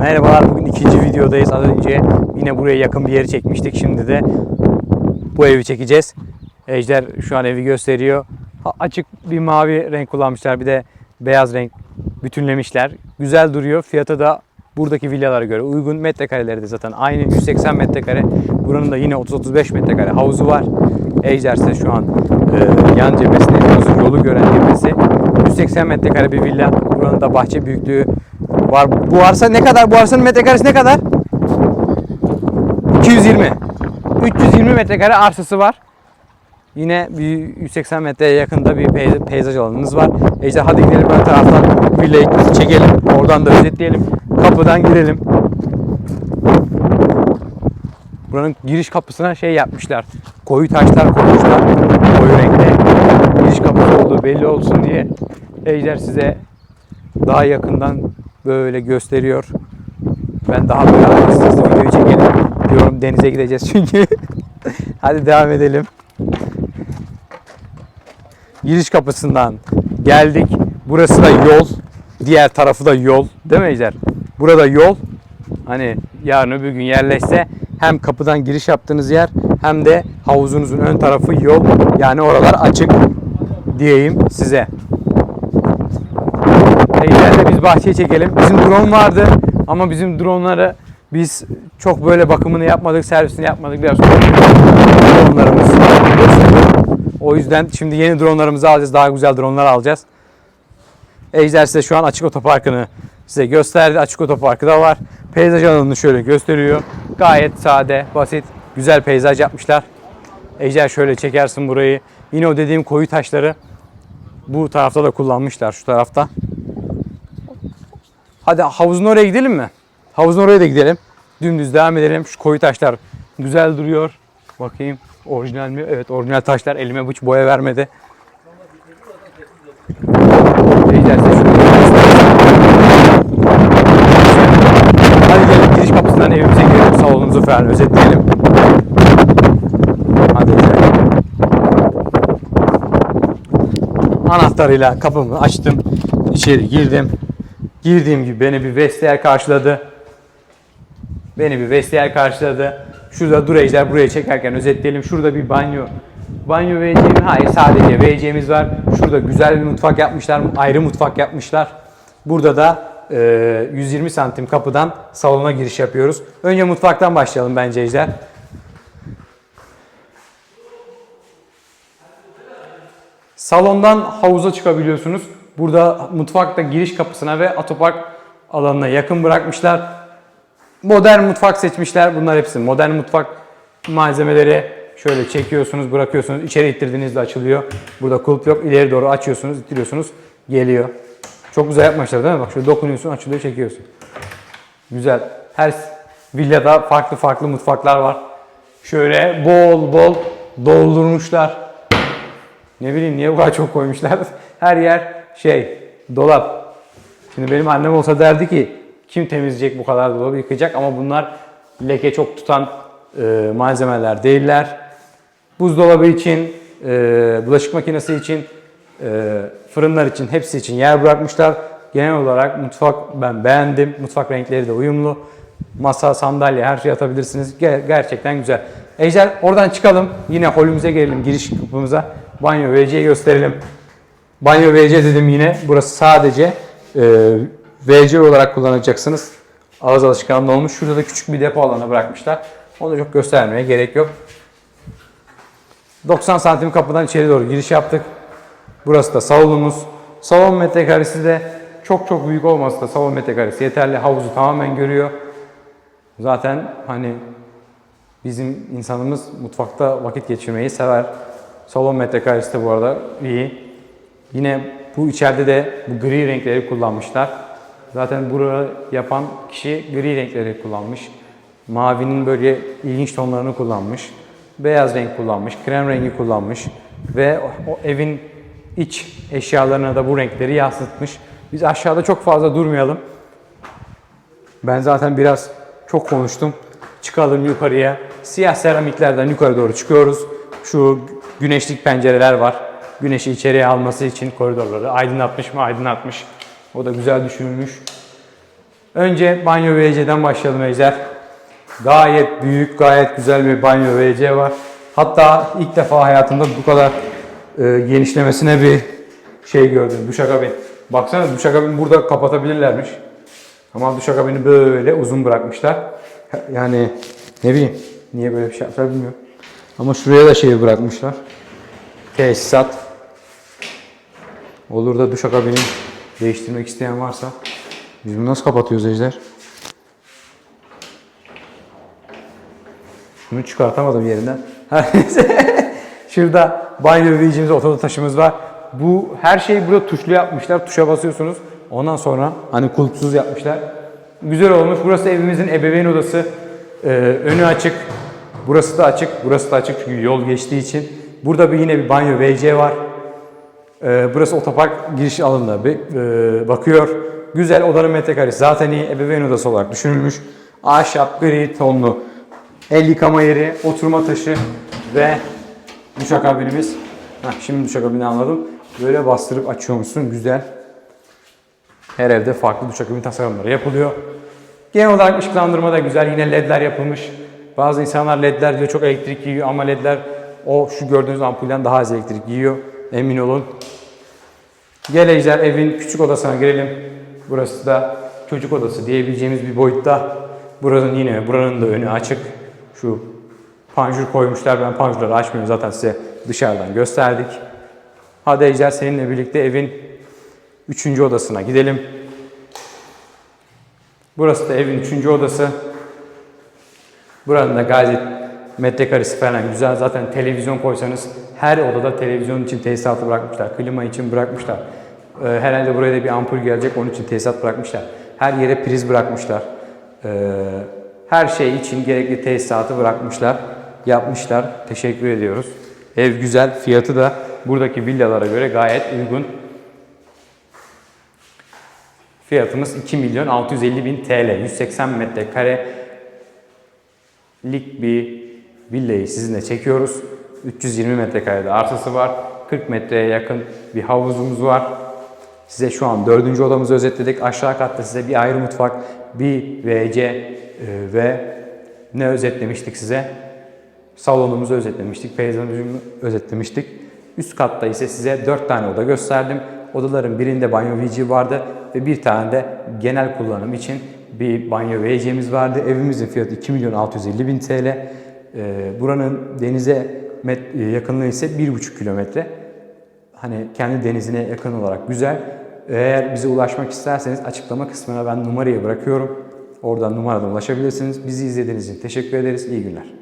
Merhabalar bugün ikinci videodayız. Az önce yine buraya yakın bir yeri çekmiştik. Şimdi de bu evi çekeceğiz. Ejder şu an evi gösteriyor. Açık bir mavi renk kullanmışlar. Bir de beyaz renk bütünlemişler. Güzel duruyor. Fiyatı da buradaki villalara göre uygun. Metrekareleri de zaten aynı 180 metrekare. Buranın da yine 30-35 metrekare havuzu var. Ejder ise şu an e, yan cephesinde yolu gören cephesi. 180 metrekare bir villa. Buranın da bahçe büyüklüğü var. Bu arsa ne kadar? Bu arsanın metrekaresi ne kadar? 220. 320 metrekare arsası var. Yine bir 180 metreye yakında bir pey- peyzaj alanınız var. Ejder hadi gidelim ön taraftan villayı çekelim. Oradan da özetleyelim. Kapıdan girelim. Buranın giriş kapısına şey yapmışlar. Koyu taşlar koymuşlar. Koyu renkte. Giriş kapısı olduğu belli olsun diye Ejder size daha yakından böyle gösteriyor. Ben daha böyle hızlı videoyu çekelim diyorum. Denize gideceğiz çünkü. Hadi devam edelim. Giriş kapısından geldik. Burası da yol. Diğer tarafı da yol. Değil mi Ejder? Burada yol. Hani yarın öbür gün yerleşse hem kapıdan giriş yaptığınız yer hem de havuzunuzun ön tarafı yol. Yani oralar açık diyeyim size. İleride biz bahçeye çekelim. Bizim drone vardı ama bizim dronları biz çok böyle bakımını yapmadık, servisini yapmadık. Biraz dronlarımız O yüzden şimdi yeni dronlarımızı alacağız. Daha güzel dronlar alacağız. Ejder size şu an açık otoparkını size gösterdi. Açık otoparkı da var. Peyzaj alanını şöyle gösteriyor. Gayet sade, basit, güzel peyzaj yapmışlar. Ejder şöyle çekersin burayı. Yine o dediğim koyu taşları bu tarafta da kullanmışlar şu tarafta. Hadi havuzun oraya gidelim mi? Havuzun oraya da gidelim. Dümdüz devam edelim. Şu koyu taşlar güzel duruyor. Bakayım orijinal mi? Evet orijinal taşlar. Elime hiç boya vermedi. Hadi gelin giriş kapısından evimize girelim. Salonumuzu falan özetleyelim. Hadi Ejder. Anahtarıyla kapımı açtım. İçeri girdim. Girdiğim gibi beni bir vestiyer karşıladı. Beni bir vestiyer karşıladı. Şurada dur Ejder buraya çekerken özetleyelim. Şurada bir banyo. Banyo WC'miz hayır sadece WC'miz var. Şurada güzel bir mutfak yapmışlar. Ayrı mutfak yapmışlar. Burada da e, 120 santim kapıdan salona giriş yapıyoruz. Önce mutfaktan başlayalım bence Ejder. Salondan havuza çıkabiliyorsunuz. Burada mutfakta giriş kapısına ve otopark alanına yakın bırakmışlar. Modern mutfak seçmişler. Bunlar hepsi modern mutfak malzemeleri. Şöyle çekiyorsunuz, bırakıyorsunuz. İçeri ittirdiğinizde açılıyor. Burada kulp yok. İleri doğru açıyorsunuz, ittiriyorsunuz. Geliyor. Çok güzel yapmışlar değil mi? Bak şöyle dokunuyorsun, açılıyor, çekiyorsun. Güzel. Her villada farklı farklı mutfaklar var. Şöyle bol bol doldurmuşlar. Ne bileyim niye bu kadar çok koymuşlar. Her yer şey dolap. Şimdi benim annem olsa derdi ki kim temizleyecek bu kadar dolabı yıkayacak ama bunlar leke çok tutan e, malzemeler değiller. Buzdolabı için, e, bulaşık makinesi için, e, fırınlar için hepsi için yer bırakmışlar. Genel olarak mutfak ben beğendim. Mutfak renkleri de uyumlu. Masa, sandalye her şey atabilirsiniz. Ge- gerçekten güzel. Ejder oradan çıkalım. Yine holümüze gelelim giriş kapımıza. Banyo WC'yi gösterelim. Banyo WC dedim yine. Burası sadece e, WC olarak kullanacaksınız. Ağız alışkanlığı olmuş. Şurada da küçük bir depo alanı bırakmışlar. Onu çok göstermeye gerek yok. 90 santim kapıdan içeri doğru giriş yaptık. Burası da salonumuz. Salon metrekaresi de çok çok büyük olmasa da salon metrekaresi yeterli. Havuzu tamamen görüyor. Zaten hani bizim insanımız mutfakta vakit geçirmeyi sever. Salon metrekaresi de bu arada iyi. Yine bu içeride de bu gri renkleri kullanmışlar. Zaten burayı yapan kişi gri renkleri kullanmış. Mavinin böyle ilginç tonlarını kullanmış. Beyaz renk kullanmış, krem rengi kullanmış ve o, evin iç eşyalarına da bu renkleri yansıtmış. Biz aşağıda çok fazla durmayalım. Ben zaten biraz çok konuştum. Çıkalım yukarıya. Siyah seramiklerden yukarı doğru çıkıyoruz. Şu güneşlik pencereler var. Güneşi içeriye alması için koridorları aydınlatmış mı aydınlatmış. O da güzel düşünülmüş. Önce banyo WC'den başlayalım Ejder. Gayet büyük, gayet güzel bir banyo WC var. Hatta ilk defa hayatımda bu kadar e, genişlemesine bir şey gördüm. Duşakabin. Baksana duşakabin burada kapatabilirlermiş. Ama duşakabini böyle uzun bırakmışlar. Yani ne bileyim niye böyle bir şey yaptılar bilmiyorum. Ama şuraya da şey bırakmışlar. Tesisat. Olur da duşakabini değiştirmek isteyen varsa. Biz bunu nasıl kapatıyoruz Ejder? Şunu çıkartamadım yerinden. Şurada banyo ödeyeceğimiz otoda taşımız var. Bu her şeyi burada tuşlu yapmışlar. Tuşa basıyorsunuz. Ondan sonra hani kulpsuz yapmışlar. Güzel olmuş. Burası evimizin ebeveyn odası. Ee, önü açık. Burası da açık. Burası da açık çünkü yol geçtiği için. Burada bir yine bir banyo WC var. Ee, burası otopark giriş alanına bir e, bakıyor. Güzel odanın metrekaresi zaten iyi ebeveyn odası olarak düşünülmüş. Ahşap, gri tonlu el yıkama yeri, oturma taşı ve duşakabinimiz. Heh, şimdi duşakabini anladım. Böyle bastırıp açıyormuşsun. Güzel. Her evde farklı duşakabin tasarımları yapılıyor. Genel olarak ışıklandırma da güzel. Yine ledler yapılmış. Bazı insanlar ledler diyor çok elektrik yiyor ama ledler o şu gördüğünüz ampulden daha az elektrik yiyor. Emin olun. Gel Ejder evin küçük odasına girelim. Burası da çocuk odası diyebileceğimiz bir boyutta. Buranın yine buranın da önü açık. Şu panjur koymuşlar. Ben panjurları açmıyorum zaten size dışarıdan gösterdik. Hadi Ejder seninle birlikte evin üçüncü odasına gidelim. Burası da evin üçüncü odası. Buranın da gayet metrekaresi falan güzel. Zaten televizyon koysanız her odada televizyon için tesisatı bırakmışlar. Klima için bırakmışlar. Ee, herhalde buraya da bir ampul gelecek onun için tesisat bırakmışlar. Her yere priz bırakmışlar. Ee, her şey için gerekli tesisatı bırakmışlar. Yapmışlar. Teşekkür ediyoruz. Ev güzel. Fiyatı da buradaki villalara göre gayet uygun. Fiyatımız 2 milyon 650 bin TL. 180 metrekare lik bir villayı sizinle çekiyoruz. 320 metrekarede arsası var. 40 metreye yakın bir havuzumuz var. Size şu an dördüncü odamızı özetledik. Aşağı katta size bir ayrı mutfak, bir WC e, ve ne özetlemiştik size? Salonumuzu özetlemiştik, peyzajımızı özetlemiştik. Üst katta ise size 4 tane oda gösterdim. Odaların birinde banyo WC vardı ve bir tane de genel kullanım için bir banyo WC'miz vardı. Evimizin fiyatı 2 milyon 650 bin TL. Ee, buranın denize e, yakınlığı ise 1,5 kilometre. Hani kendi denizine yakın olarak güzel. Eğer bize ulaşmak isterseniz açıklama kısmına ben numarayı bırakıyorum. Oradan numaradan ulaşabilirsiniz. Bizi izlediğiniz için teşekkür ederiz. İyi günler.